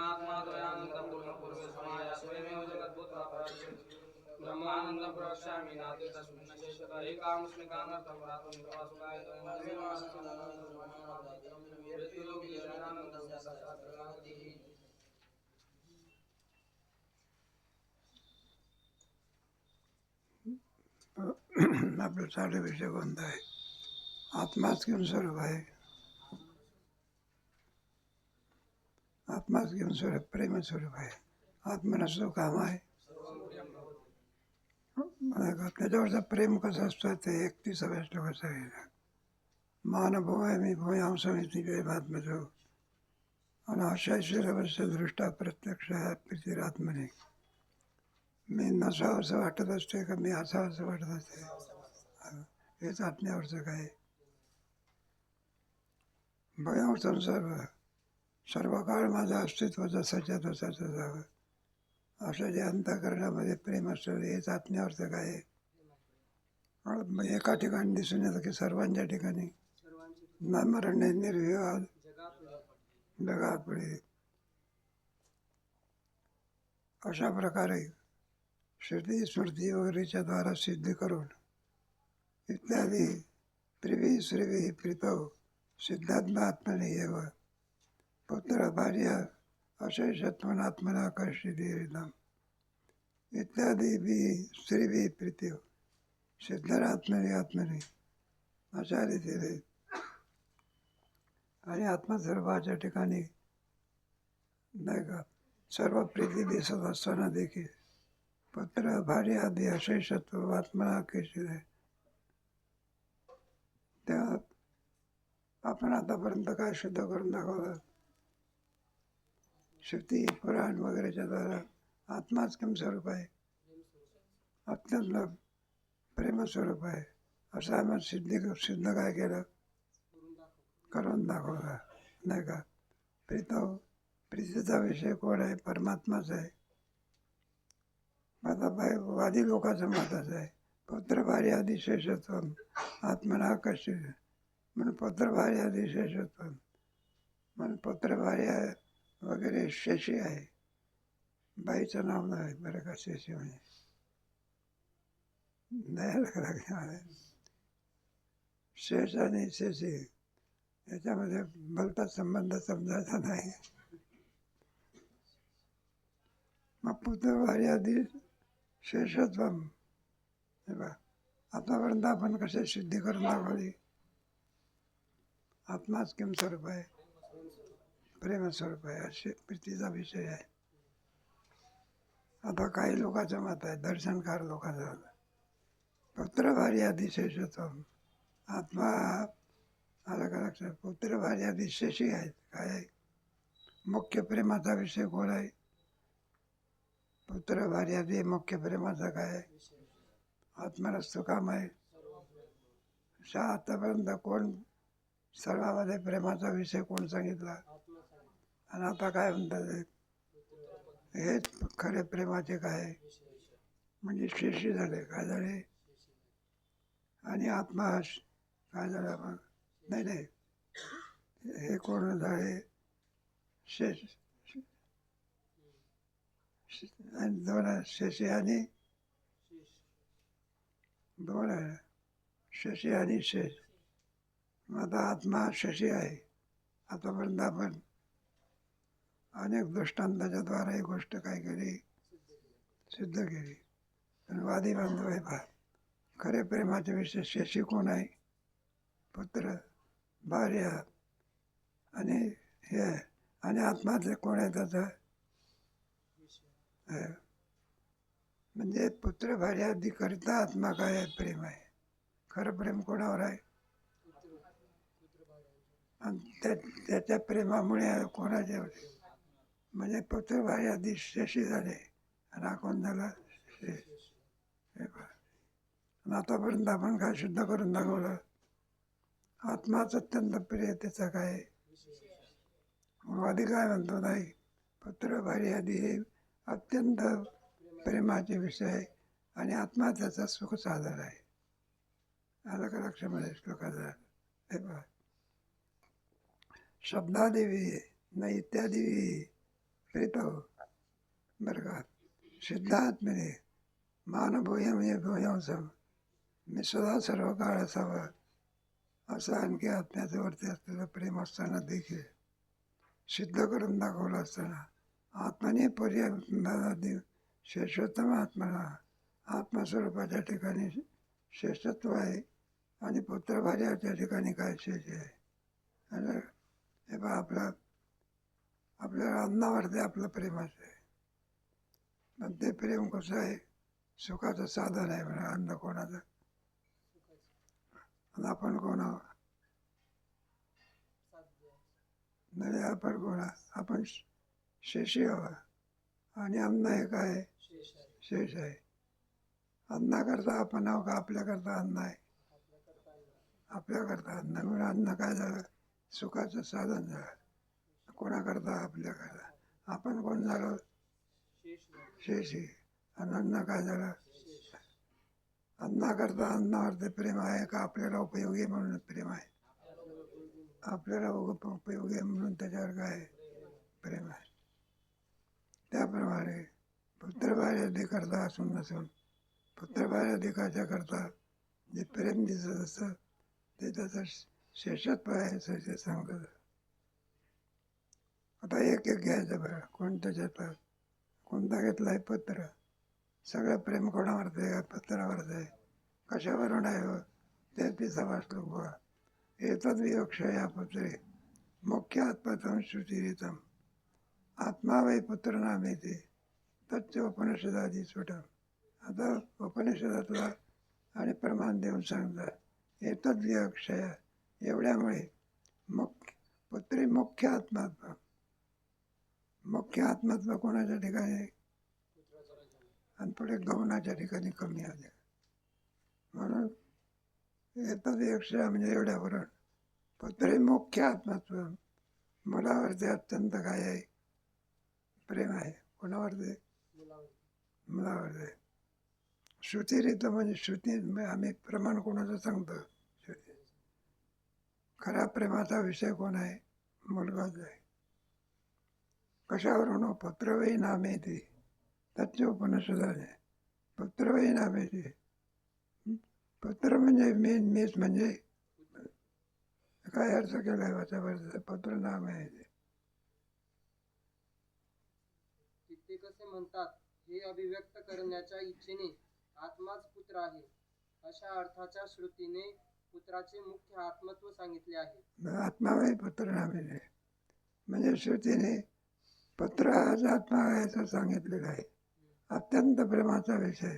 परमात्मा द्वयानन्दं पूर्णपूर्वे समाया स्वयमेव जगद्भूत्वा पराशक्तिः प्रवक्ष्यामि नाते तस्मिन् आपलं चालू विषय कोणता आहे? आत्माच घेऊन सर्व आहे आत्माच घेऊन स्वरूप प्रेम स्वरूप आहे आत्मनसो काम आहे मला का त्याच्यावरचं प्रेम कसं असतं ते एकतीसाव्या श्लोकाचं आहे मानभो आहे मी भूयां समिती वेदात्मजो आणि अशाश्वर वर्ष दृष्टा प्रत्यक्ष प्रीतीरात्मने मी नसावं असं वाटत असते का मी असावं असं वाटत असते हेच आत्म्यावरचं काय भयाव संसार सर्व काळ माझं अस्तित्व जसाच्या तसाच असावं असं जे अंतकरणामध्ये प्रेम असतं हेच आत्म्यावरचं काय? आहे एका ठिकाणी दिसून येतं की सर्वांच्या ठिकाणी. नामरण्य निर्विवाद जगात पुढे अशा प्रकारे श्रुती स्मृती वगैरेच्या द्वारा सिद्ध करून इत्यादी प्रिवी श्रीवी प्रीतो सिद्धात्मात्मने एव पुत्र भार्य अशेषत्वनात्मनाकर्षितीरिदम इत्यादी बी श्रीवी प्रीत्यो सिद्धरात्मने आत्मने. अशा रीतीने आणि आत्मस्वरूपाच्या ठिकाणी नाही का? सर्व प्रीती दिसत असताना देखील. पुत्र भार्य आदी अशेषत्व आत्मना केशील आहे त्या आपण आतापर्यंत काय शुद्ध करून दाखवलं? श्रुती पुराण वगैरेच्या द्वारा आत्माच किम स्वरूप आहे अत्यंत प्रेमस्वरूप आहे असं सिद्धी सिद्ध काय केलं करून दाखवला नाही का प्रीतो प्रीतीचा विषय कोण आहे परमात्माच आहे आता बाय वादी लोकांचं मतच आहे पुत्र, भार्य, आदी शेषत्व आत्मना भार्य, आदी शेषत्व म्हणून पुत्र, भार्य वगैरे शशी आहे. बाईचं नाव नाही बरं का शशी म्हणजे. नाही शेष आणि शशी याच्यामध्ये भलता संबंध समजायचा नाही. मग पुत्र आधी शेषत्वम हे बा आतापर्यंत आपण कसे सिद्धी करून दाखवली? आत्माच किम स्वरूप आहे. प्रेमस्वरूप आहे असे प्रीतीचा विषय आहे. आता काही लोकांचं मत आहे दर्शनकार लोकांचं पुत्र भारी आत्मा आला का लक्षात पुत्र भारी आहेत काय आहे? मुख्य प्रेमाचा विषय कोण आहे? पुत्र भार्यादी मुख्य प्रेमाचा काय आहे? आत्मरस्तू काम आहे. आतापर्यंत कोण सर्वामध्ये प्रेमाचा विषय कोण सांगितला? आणि आता काय म्हणतात हे? हेच खरे प्रेमाचे काय? म्हणजे शेषी झाले काय झाले? आणि आत्मा काय झाला मग नाही नाही. हे कोण झाले? शेष आणि दोन आहे शशी आणि दोन आहे. शशी आणि शेष. मग आता आत्मा शशी आहे. आतापर्यंत आपण अनेक दृष्टांताच्या द्वारा ही गोष्ट काय केली सिद्ध केली. पण वादी बांधव आहे पहा खरे प्रेमाचे विषय शशी कोण आहे. पुत्र भार्या आणि हे. आणि आत्माचे कोण आहे त्याचं. म्हणजे पुत्र भार्यादी करता आत्मा काय आहे? प्रेम आहे. खरं प्रेम कोणावर आहे? आणि त्या त्याच्या प्रेमामुळे कोणाच्या म्हणजे पुत्र आधी शेषी झाले. राखून झाला पहा. आतापर्यंत आपण काय शुद्ध करून दाखवलं? आत्माच अत्यंत प्रिय त्याचा काय? आधी काय म्हणतो नाही? पुत्र आधी हे अत्यंत प्रेमाचे विषय आहे. आणि आत्मा त्याचा सुख साधन आहे. आलं का लक्षामध्ये श्लोकाचा हे पहा. शब्दादेवी न इत्यादी प्रीत हो। बरं का सिद्धात्मने मानभूय भूयम भूयांसम मी सदा सर्व काळ असावा असं आणखी आत्म्याचं वरती असलेलं प्रेम असताना देखील सिद्ध करून दाखवलं असताना आत्माने पर्याय शेषोत्तम आत्माला आत्मस्वरूपाच्या ठिकाणी श्रेष्ठत्व आहे आणि पुत्रभार्याच्या ठिकाणी काय शेष आहे आणि हे बा आपलं आपल्या अन्नावरती आपलं प्रेमाचं आहे पण ते प्रेम कसं आहे? सुखाचं साधन आहे म्हणा अन्न कोणाचं? आणि आपण कोण नाही आपण कोण? आपण श- शेषी हवा आणि अन्न हे काय? आहे? शेष आहे. अन्नाकरता आपण आहो का? आपल्याकरता अन्न आहे. आपल्याकरता अन्न. म्हणून अन्न काय झालं? सुखाचं साधन झालं. कोणाकरता आपल्याकरता? आपण कोण झालो? शेषी आणि अन्न काय झालं? अन्नाकरता अन्नावरती प्रेम आहे का? आपल्याला उपयोगी म्हणून प्रेम आहे. आपल्याला उप- उपयोगी आहे म्हणून त्याच्यावर काय प्रेम आहे. त्याप्रमाणे पुत्रभार्यादी करता असून नसून पुत्रभार्याधिकाच्या करता जे प्रेम दिसत असतं ते त्याचं शेषत्व आहे असं ते आता एक एक घ्यायचं बरं. कोणतं घेतलं कोणता घेतला आहे पत्र? सगळं प्रेम कोणावरचं आहे? पत्रावरचं आहे. कशावरून आहे हो? ते तिचा वाचलो बघा. एतद विवक्ष या पुत्रे. मुख्य आत्मतम श्रुतिरितम आत्मा वै पुत्र नामेते तच्च उपनिषदादी सुटम आता उपनिषदातला आणि प्रमाण देऊन सांगतात एतद विवक्षय एवढ्यामुळे मुख्य पुत्री मुख्य आत्मात्मा. मुख्य आत्मत्व कोणाच्या ठिकाणी आणि पुढे गौणाच्या ठिकाणी कमी आले. म्हणून येतात एकशे म्हणजे एवढ्यावरून पुत्री मुख्य आत्मत्व मुलावरती अत्यंत काय आहे. प्रेम आहे. कोणावरती? मुलावरती. श्रुतिरित म्हणजे श्रुती आम्ही प्रमाण कोणाचं सांगतो? श्रुती. खऱ्या प्रेमाचा विषय कोण आहे? मुलगाच आहे. कशावरून? पुत्रवही नामे ती तच्च उपनिषदाने पुत्रवही नामे ती पुत्र म्हणजे मेन मेस म्हणजे काय अर्थ केलाय वाचावर पुत्र नाम आहे ते कसे म्हणतात हे अभिव्यक्त करण्याच्या इच्छेने आत्माच पुत्र आहे. अशा अर्थाच्या श्रुतीने पुत्राचे मुख्य आत्मत्व सांगितले आहे. आत्मावही पुत्र नामे म्हणजे श्रुतीने पत्र हाच आत्मा आहे सांगितलेलं आहे. अत्यंत प्रेमाचा विषय.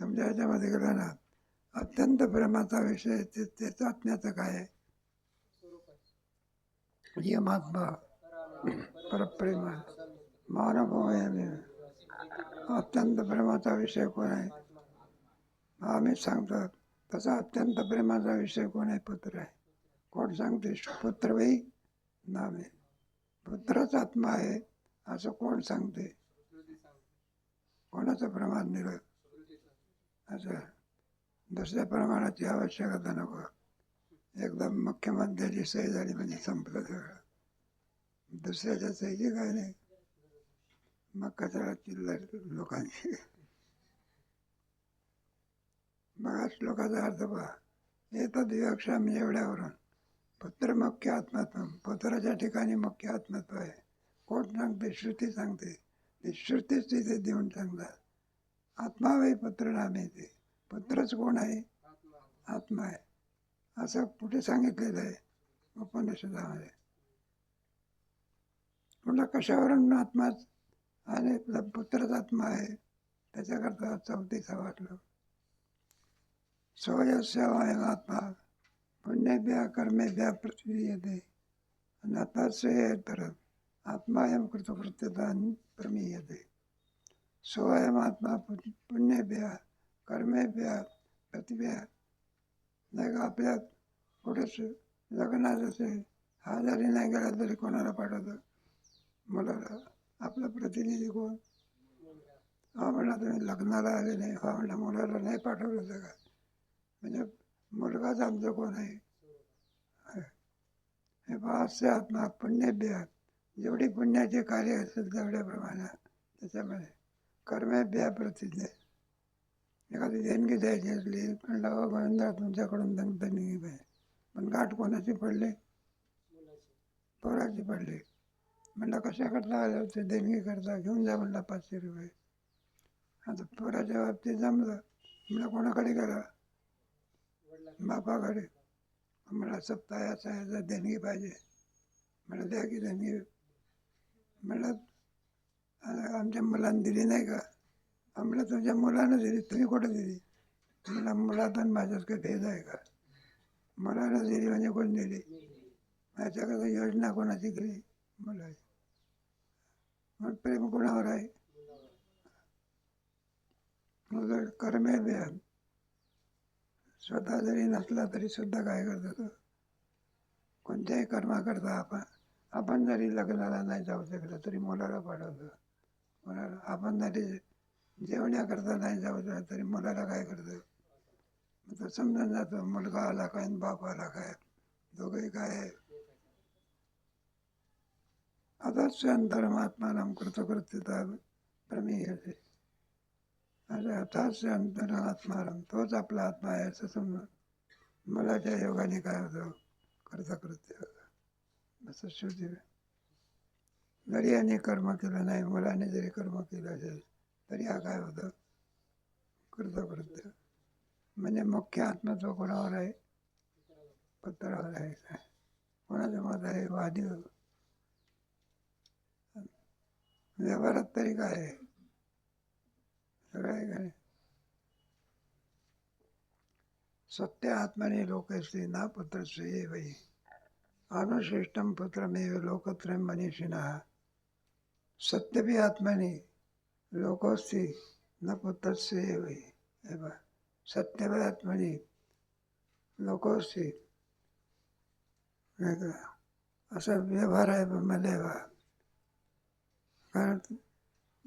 तुमच्या ह्याच्यामध्ये गेला ना अत्यंत प्रेमाचा विषय ते ते चाचण्याचं काय आहे? स्वरूप आहे यमात्मा परप्रेम मानव अत्यंत प्रेमाचा विषय कोण आहे? आम्ही सांगतो तसा अत्यंत प्रेमाचा विषय कोण आहे? पुत्र आहे. कोण सांगते? पुत्रही नामे रुद्रच आत्मा आहे असं कोण सांगते? कोणाचं प्रमाण दिलं असं दुसऱ्या प्रमाणाची आवश्यकता नको. एकदम मुख्यमंत्र्याची सही झाली म्हणजे संपलं सगळं. दुसऱ्याच्या सहीची काय नाही. मग कचरा चिल्लर लोकांची बघा श्लोकाचा अर्थ पहा. येतात विवक्षा म्हणजे एवढ्यावरून. पत्र मुख्य आत्मत्व पुत्राच्या ठिकाणी मुख्य आत्मत्व आहे. कोण सांगते? श्रुती सांगते. ती श्रुतीच तिथे देऊन सांगतात. आत्मा वे पत्र नाम येते पत्रच कोण आहे? आत्मा आहे. असं कुठे सांगितलेलं आहे? उपनिषदामध्ये. म्हटलं कशावरून आत्माच आणि पुत्रच आत्मा आहे? त्याच्याकरता चौथीचा वाटलं स्वयस्यवायम आत्मा. पुण्यभ्या कर्मेभ्या पृथ्वी येते आणि आता तर प्रमीयते स्वयं आत्मा पु- पुण्यभ्या कर्मेभ्या प्रतिभ्या नाही का आपल्या कुठेच लग्नात असेल हा जरी नाही गेला तरी कोणाला पाठवतं? मुलाला आपला प्रतिनिधी कोण? हा म्हणा तुम्ही लग्नाला आले नाही. हा म्हणा मुलाला नाही पाठवलं तर का म्हणजे मुलगाच आमचं कोण आहे? हे पाचशे आत्मा पुण्यभ्या जेवढी पुण्याचे कार्य असेल तेवढ्या प्रमाणात. त्याच्यामध्ये कर्मेभ्या प्रतिज्ञा एखादी देणगी द्यायची असली म्हणलं "अहो, गोविंदा तुमच्याकडून दं- देणगी पाहिजे पण गाठ कोणाची पडली? पोराची पडली. म्हणलं कशा करता आलं ते देणगी करता. घेऊन जा म्हणला पाचशे रुपये. आता पोराच्या बाबतीत जमलं. म्हणलं कोणाकडे करा? बापाकडे मला सप्ताहाचा ह्याचा देणगी पाहिजे. मला द्या की देणगी. म्हणलं आमच्या मुलांनी दिली नाही का? आम्हाला तुमच्या मुलानं दिली. तुम्ही कुठं दिली? मला मुलात आणि माझ्यात काही भेद आहे का? मुलानं दिली म्हणजे कोण दिली? माझ्याकडे योजना कोणाची केली मला मग प्रेम कोणावर आहे? कर्मे व्यायाम स्वतः जरी नसला तरी सुद्धा काय करतो तो? कोणत्याही कर्मा करता आपण आपण जरी लग्नाला नाही जाऊ शकलो तरी मुलाला पाठवतो. मुलाला आपण जरी जेवण्याकरता नाही जाऊ शकलो तरी मुलाला काय करतो? तर तो समजून जातो मुलगा आला काय आणि बाप आला काय? दोघंही काय आहे? धर्मात्मा नाम कृतकृत्यता प्रमेयते अरे अथास्य आत्माराम तोच आपला आत्मा आहे असं समजून मुलाच्या योगाने काय होतं? कर्त. होतं असं शिवजी जरी याने कर्म केलं नाही मुलाने जरी कर्म केलं असेल तरी हा काय होतं? कृतकृत्य म्हणजे मुख्य आत्मत्व कोणावर आहे? पत्रावर आहे. काय कोणाचं मत आहे? वादी व्यवहारात तरी काय आहे? सगळं आहे का नाही सत्य आत्मने लोकस्ते ना पुत्रस्य वै अनुशिष्टम पुत्रमेव लोकत्रयं मनीषिणः। सत्यपि आत्मनि लोकोस्ति न पुत्रस्य वै एव सत्यपि आत्मनि लोकोस्ति। नाही का? असा व्यवहार आहे मध्ये कारण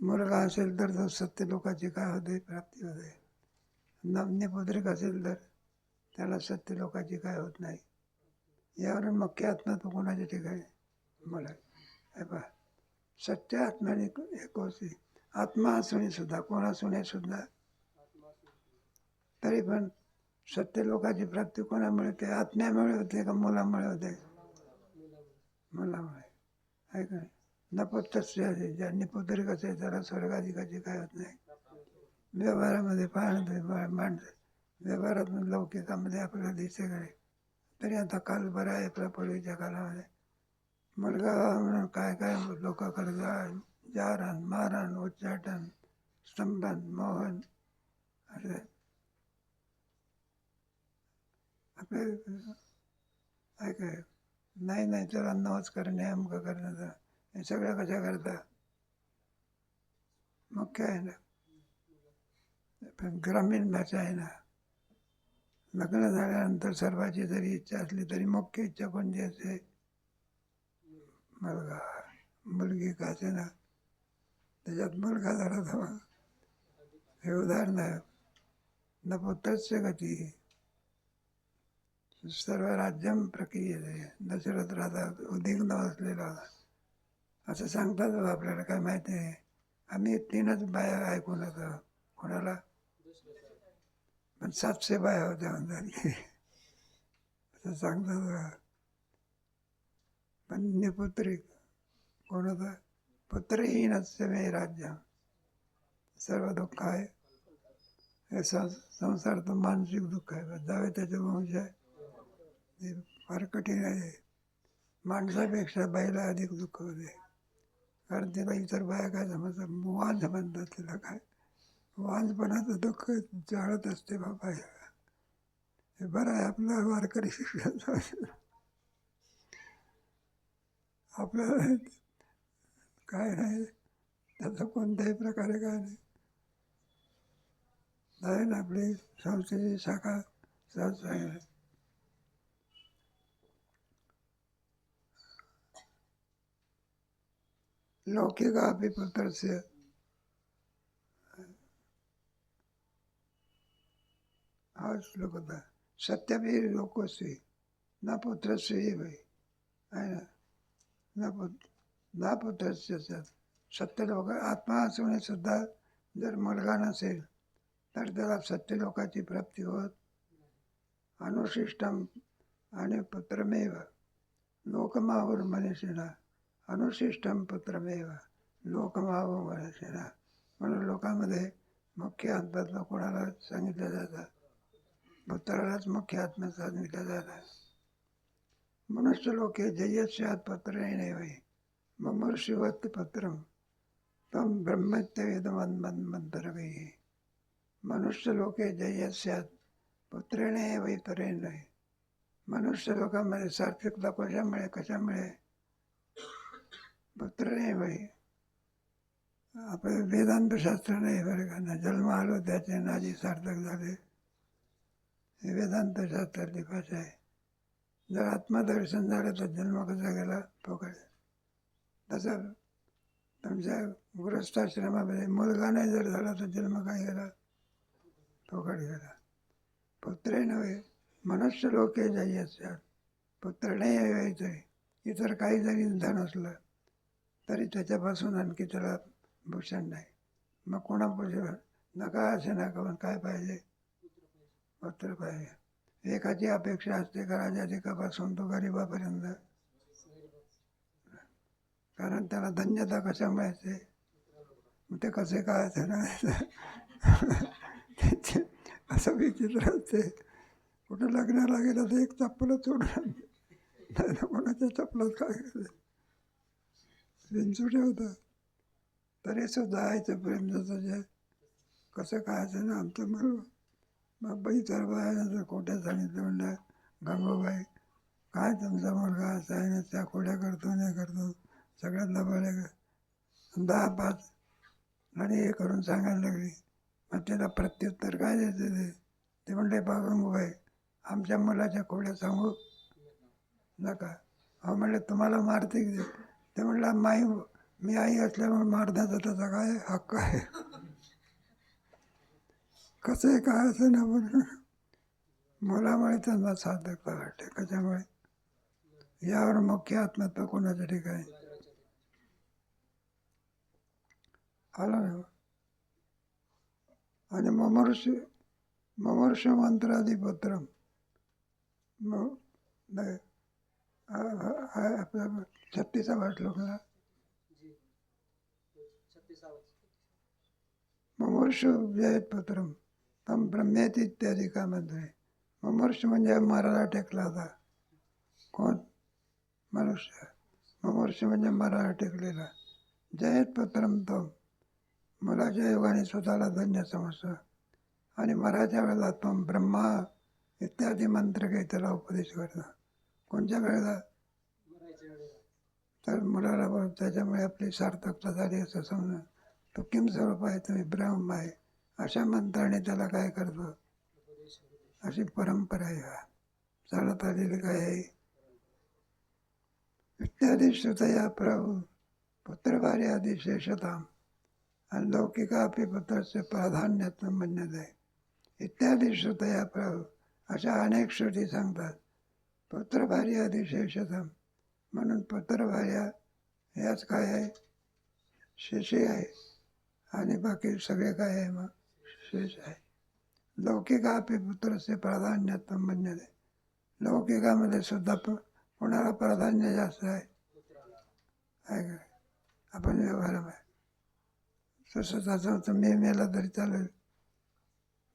मुलगा असेल तर तो सत्य लोकाची काय होते प्राप्ती होते. नम्यपुत्रिक असेल तर त्याला सत्य लोकाची काय होत नाही. यावरून मुख्य आत्मा तो कोणाच्या ठिकाणी? मला हे पहा. सत्य आत्म्याने एक होती. आत्मा असणे सुद्धा कोण असणे सुद्धा. तरी पण सत्य लोकाची प्राप्ती कोणामुळे होते? आत्म्यामुळे होते का मुलामुळे होते? मुलामुळे. आहे का नाही ज्यांनी पुत्रिक असेल त्याला स्वर्गाधिकाची काय होत नाही व्यवहारामध्ये पाहणं मांडतं व्यवहारातून लौकिकामध्ये आपल्याला दिसते काय तरी आता काल बरा आहे आपल्या पूर्वीच्या काळामध्ये मुलगा म्हणून काय काय लोक करत जारण मारण उच्चाटन स्तंभन मोहन असे आपले काय काय नाही नाही त्याला नवच करणे अमकं करण्याचा हे सगळं कशा करता? मुख्य आहे ना? पण ग्रामीण भाषा आहे ना. लग्न झाल्यानंतर सर्वाची जरी इच्छा असली तरी मुख्य इच्छा कोणती असते? मुलगा. मुलगी का असे ना त्याच्यात मुलगा झाला तर मग हे उदाहरण आहे. नपुत्रस्य गती. सर्व राज्यम प्रक्रिये दशरथ राजा उद्विग्न असलेला होता. असं सांगतात बाबा आपल्याला काय माहिती नाही. आम्ही तीनच बाया ऐकून होतो कोणाला? पण सातशे बाया होत्या म्हणतात. असं सांगतात पण पुत्री कोण होता? पुत्रहीनस्य मे राज्य. सर्व दुःख आहे. हे सं संसार तर मानसिक दुःख आहे. जावे त्याचे वंश आहे. फार कठीण आहे. माणसापेक्षा बाईला अधिक दुःख होते. कारण त्याला इतर बाया काय समजतात वाज म्हणतात तिला काय. वाजपणाचं दुःख जाळत असते बाबा हे. बरं आहे आपलं वारकरी शिक्षण आपलं काय नाही त्याचा कोणत्याही प्रकारे काय नाही. नाही ना आपली संस्थेची शाखा सहज लौकिक लौकिकापि पुत्रस्य हा श्लोक होता सत्यपि लोकोस्वी न पुत्रस्य एव आहे ना? न पुत्र ना पुत्रस्य सत्य। लोक आत्मा असणे सुद्धा जर मुलगा नसेल तर त्याला सत्य लोकाची प्राप्ती होत अनुशिष्टम आणि पुत्रमेव लोकमावर मनुष्यना अनुशिष्टम पुत्रमेव। लोकमाव मनुष्यना म्हणून लोकांमध्ये मुख्य आत्मत्व कोणाला सांगितलं जातं? पुत्रालाच मुख्य आत्मा सांगितलं जातं. मनुष्य लोके जयस्यात पत्र नैवे ममर्षिवत पत्रम तम ब्रह्मत्यवेदमन्मंतरवे मनुष्य लोके जयस्यात पुत्रेणे वै तरेण मनुष्य लोकांमध्ये सात्विकता कशामुळे? कशामुळे? पुत्रणे वै आपलं वेदांत शास्त्र नाही बरं का ना जन्म आलो त्याचे नाजी सार्थक झाले. हे वेदांत शास्त्रातली भाषा आहे. जर आत्मदर्शन झालं तर जन्म कसा गेला? पोकळ तसं तुमच्या गृहस्थाश्रमामध्ये मुलगा नाही जर झाला तर जन्म काय गेला? पोकळ गेला. पुत्रे नव्हे मनुष्य लोके जाई असतात पुत्र नाही यायचं इतर काही जरी धन असलं तरी त्याच्यापासून आणखी त्याला भूषण नाही. मग कोणापासून? नका असे नका पण काय पाहिजे? पुत्र पाहिजे. एकाची अपेक्षा असते का राजाधिकापासून तो गरिबापर्यंत. कारण त्याला धन्यता कशा मिळते मग ते कसे काय त्याचे असं विचित्र असते. कुठं लग्नाला गेलं तर एक चप्पलच सोडणार नाही कोणाच्या चप्पलात काय करायचं विंचू ठेवतं तरी सुद्धा आयचं प्रेम जसं जे. कसं काय ना आमचं मग मग बाई तर बाय खोट्या सांगितलं म्हणलं. गंगोबाई काय तुमचा मुलगा असा आहे ना त्या खोड्या करतो नाही करतो. सगळ्यात लबाड्या दहा पाच आणि हे करून सांगायला लागली. मग त्याला प्रत्युत्तर काय द्यायचं ते? ते म्हणले बा गंगूबाई आमच्या मुलाच्या खोड्या सांगू नका. अहो म्हणले तुम्हाला मारते की ते? म्हटलं म्हणलं माई मी आई असल्यामुळे मारण्याचा त्याचा काय हक्क आहे? कसं आहे काय असं ना पण मुलामुळे त्यांना साधकता वाटते. कशामुळे? यावर मुख्य आत्महत्या कोणाच्या ठिकाणी आलं ना. आणि ममर्ष ममर्ष मंत्राधिपत्रम. मग नाही. आपला छत्तीसावा श्लोकला ना जी ममर्ष व्ययपत्रम तम ब्रह्मेत इत्यादी कामध्ये ममर्ष म्हणजे मराला टेकला होता. कोण? मनुष्य. ममर्ष म्हणजे मराला टेकलेला. जयतपत्रम तम. मुलाच्या योगाने स्वतःला धन्य समजतं. आणि मराच्या वेळेला तम ब्रह्मा इत्यादी मंत्र काही त्याला उपदेश करतं. कोणत्या वेळेला? तर मुलाला त्याच्यामुळे आपली सार्थकता झाली असं समजा. तो किम स्वरूप आहे तुम्ही ब्रह्म आहे. अशा मंत्राने त्याला काय करतो? अशी परंपरा आहे चालत आलेली काय आहे? इत्यादी श्रुतया प्रभू पुत्रभार्यादी शेषताम आणि लौकिकापी पुत्रस्य प्राधान्यात्म म्हणण्यात आहे इत्यादी श्रुतया प्रभू अशा अनेक श्रुती सांगतात. पत्रभार्या शेषताम म्हणून पुत्रभार्या ह्याच काय आहे? शेषी आहे. आणि बाकी सगळे काय आहे मग? शेष आहे. लौकिकापी पुत्रचे प्राधान्यत्व म्हणण्यात लौकिकामध्ये सुद्धा प- कोणाला प्राधान्य जास्त आहे. आहे का? आपण व्यवहारामध्ये तसंच असं होतं. मी मेला तरी चालेल.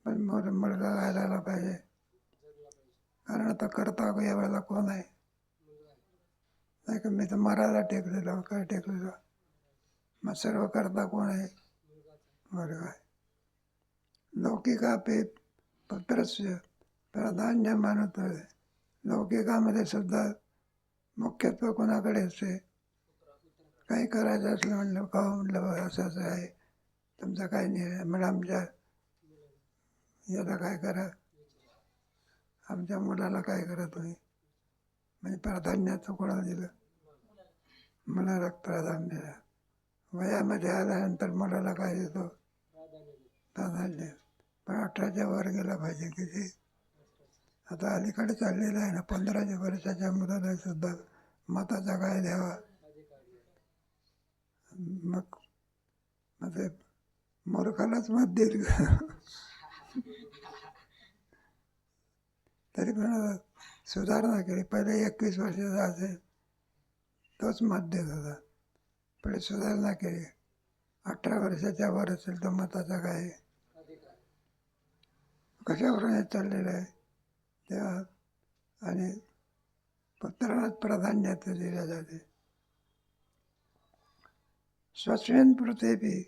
पण मोर मुलगा घालायला पाहिजे. कारण आता करता या वेळेला कोण आहे मुलगा नाही का मी तर मरायला टेकलेलो काय टेकलेलो मग सर्व करता कोण आहे मुलगाच आहे आहे लौकिकापे पुत्रस्य प्राधान्य मानत आहे लौकिकामध्ये सुद्धा मुख्यत्व कोणाकडे असते काही करायचं असलं म्हणलं का म्हणलं असं असं आहे तुमचं काय नाही म्हणलं आमच्या याला काय करा। आमच्या मुलाला काय करत तुम्ही? म्हणजे प्राधान्याचं कोणाला दिलं? मुलाला प्राधान्य द्या. वयामध्ये आल्यानंतर मुलाला काय देतो? प्राधान्य. पण अठराच्या वर गेला पाहिजे किती? आता अलीकडे चाललेलं आहे ना पंधराच्या वर्षाच्या मुलाला सुद्धा मताचा काय द्यावा? मग मग ते मूर्खालाच मत देईल तरी पण सुधारणा केली. पहिले एकवीस वर्षाचा असेल तोच मत देत होता. पुढे सुधारणा केली. अठरा वर्षाच्या वर असेल तर मताचा काय? कशाप्रमाणे चाललेलं आहे? तेव्हा आणि पुत्रालाच प्राधान्य दिले जाते. स्वस्मिन पृथ्वी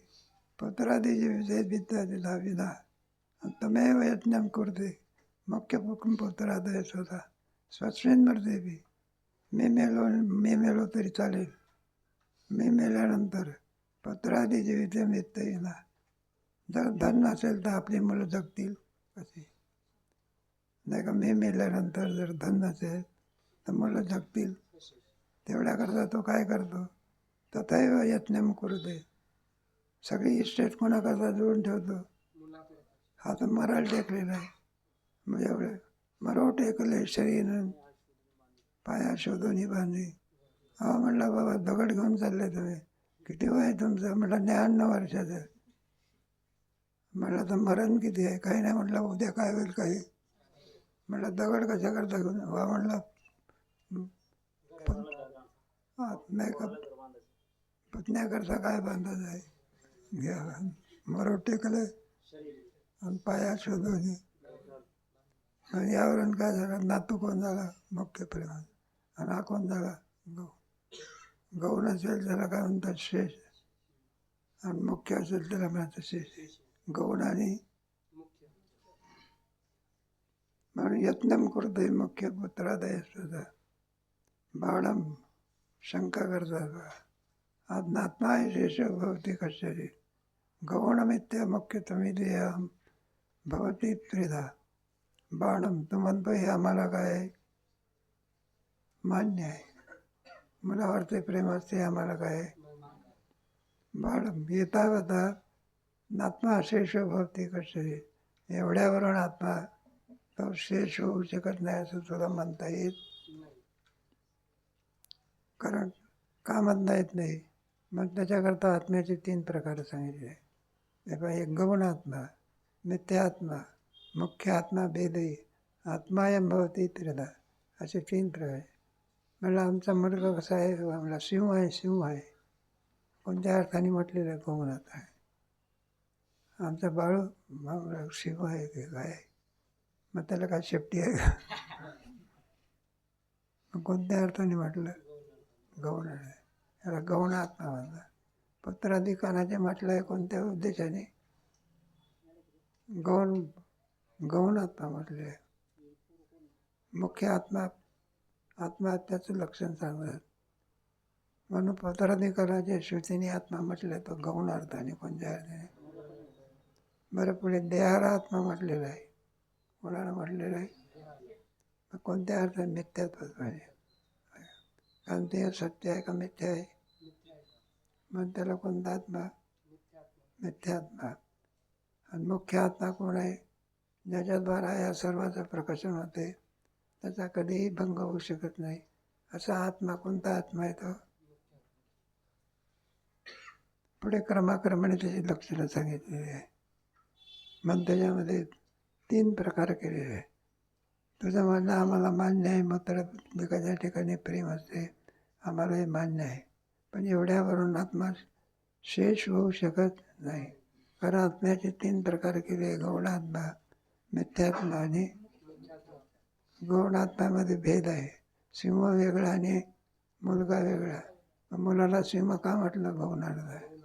पुत्रादी विजय विद्या दिला विना. तमेव यज्ञ करते. मुख्य पुत्रादय होता. स्वस्वेन पृथेपी मी मेलो मी मेलो तरी चालेल. मी मेल्यानंतर पुत्रादी जीवित मित्त येईना जर धन असेल तर आपली मुलं जगतील कशी नाही का मी मेल्यानंतर जर धन नसेल तर मुलं जगतील. तेवढ्याकरता तो काय करतो? तथैव यत्न करू दे. सगळी इस्टेट कोणाकरता जोडून ठेवतो? हा तर मराल टेकलेला आहे. म्हणजे एवढे मरो टेकले शरीर पाया शोधून बांधली. हा म्हणला बाबा दगड घेऊन चालले तुम्ही. किती वय तुमचं? म्हटलं न्याण्णव वर्षाचं. म्हटलं तर मरण किती आहे? काही नाही. म्हटलं उद्या काय होईल काही? म्हटलं दगड कशा करता घेऊन वा म्हणला हा नाही पुतण्याकरता काय बांधायचं आहे? घ्या मरो टेकले आणि पाया शोधून आणि यावरून काय झालं? नातू कोण झाला? मुख्य प्रेमात. आणि हा कोण झाला? गौ गहू नसेल त्याला काय म्हणतात? शेष आणि मुख्य असेल त्याला म्हणतात शेष गौण आणि मुख्य म्हणून यत्नम करतोय मुख्य पुत्रादय सुद्धा बाळम शंका करतात बा आत्मा आहे शेष भवती कशाची गौणमित्य मुख्य तुम्ही देहम भवती त्रिधा. बाण तो म्हणतो हे आम्हाला काय आहे? मान्य आहे मुलावरचे प्रेम असते आम्हाला काय आहे? बाळम येता होता आत्मा शेष भक्ती कसे एवढ्यावरून आत्मा तो शेष होऊ शकत नाही असं तुला म्हणता येत कारण का म्हणता येत नाही मग त्याच्याकरता आत्म्याचे तीन प्रकार सांगितले हे पहा एक गौण आत्मा मिथ्यात्मा मुख्य आत्मा भेदही आत्मायम भवती त्रिधा असे तीन प्रकार म्हणलं आमचा मुलगा कसा आहे? म्हणला सिंह आहे सिंह आहे. कोणत्या अर्थाने म्हटलेलं आहे आहे. आमचा बाळू शिव सिंह आहे की काय आहे? मग त्याला काय शेपटी आहे? का मग कोणत्या अर्थाने म्हटलं? गौण आहे. याला गौण आत्मा म्हणतात. पुत्राधिकाराचे म्हटलं आहे कोणत्या उद्देशाने? गौण गौण आत्मा म्हटले. आहे मुख्य आत्मा आत्महत्याचं लक्षण सांगतात म्हणून पुत्राधिकाराच्या श्रुतीने आत्मा म्हटलं तर गौण अर्थाने कोणत्या अर्थाने बरं पुढे देहारा आत्मा म्हटलेला आहे. कोणाला म्हटलेलं आहे? कोणत्या अर्थाने मिथ्यात्वाने कारण ते सत्य आहे का मिथ्या आहे? मग त्याला कोणता आत्मा? मिथ्यात्मा आणि मुख्य आत्मा कोण आहे? ज्याच्याद्वारा या सर्वाचं प्रकाशन होते त्याचा कधीही भंग होऊ शकत नाही. असा आत्मा कोणता आत्मा आहे तो? पुढे क्रमाक्रमाने त्याची लक्षणं सांगितलेली आहे. मग त्याच्यामध्ये तीन प्रकार केलेले आहे तुझं म्हणणं आम्हाला मान्य आहे मात्र एखाद्या ठिकाणी प्रेम असते. आम्हाला हे मान्य आहे. पण एवढ्यावरून आत्मा शेष होऊ शकत नाही. कारण आत्म्याचे तीन प्रकार केले गौण आत्मा मिथ्यात्मा आणि गौणात्म्यामध्ये भेद आहे. सिंह वेगळा आणि मुलगा वेगळा. मुलाला सिंह का म्हटलं? गौण आहे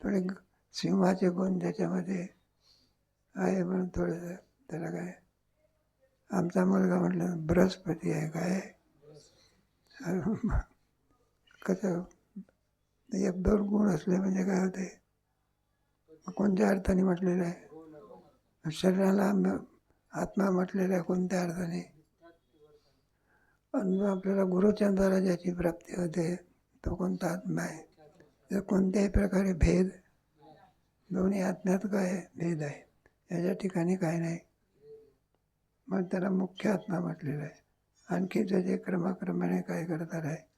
थोडे सिंहाचे गुण त्याच्यामध्ये आहे म्हणून थोडं त्याला काय आमचा मुलगा म्हटलं बृहस्पती आहे काय? कसं? एक दोन गुण असले म्हणजे काय होते? कोणत्या अर्थाने म्हटलेलं आहे? शरीराला आत्मा म्हटलेल्या आहे कोणत्या अर्थाने? आपल्याला गुरुच्या द्वारा ज्याची प्राप्ती होते तो कोणता आत्मा आहे? जर कोणत्याही प्रकारे भेद दोन्ही आत्म्यात काय भेद आहे. याच्या ठिकाणी काय नाही. मग त्याला मुख्य आत्मा म्हटलेला आहे. आणखी त्याचे क्रमाक्रमाने काय करणार आहे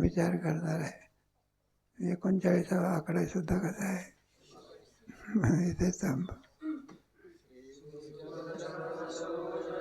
विचार करणार आहे एकोणचाळीसावा आकडा सुद्धा कसा आहे? इथे थांब.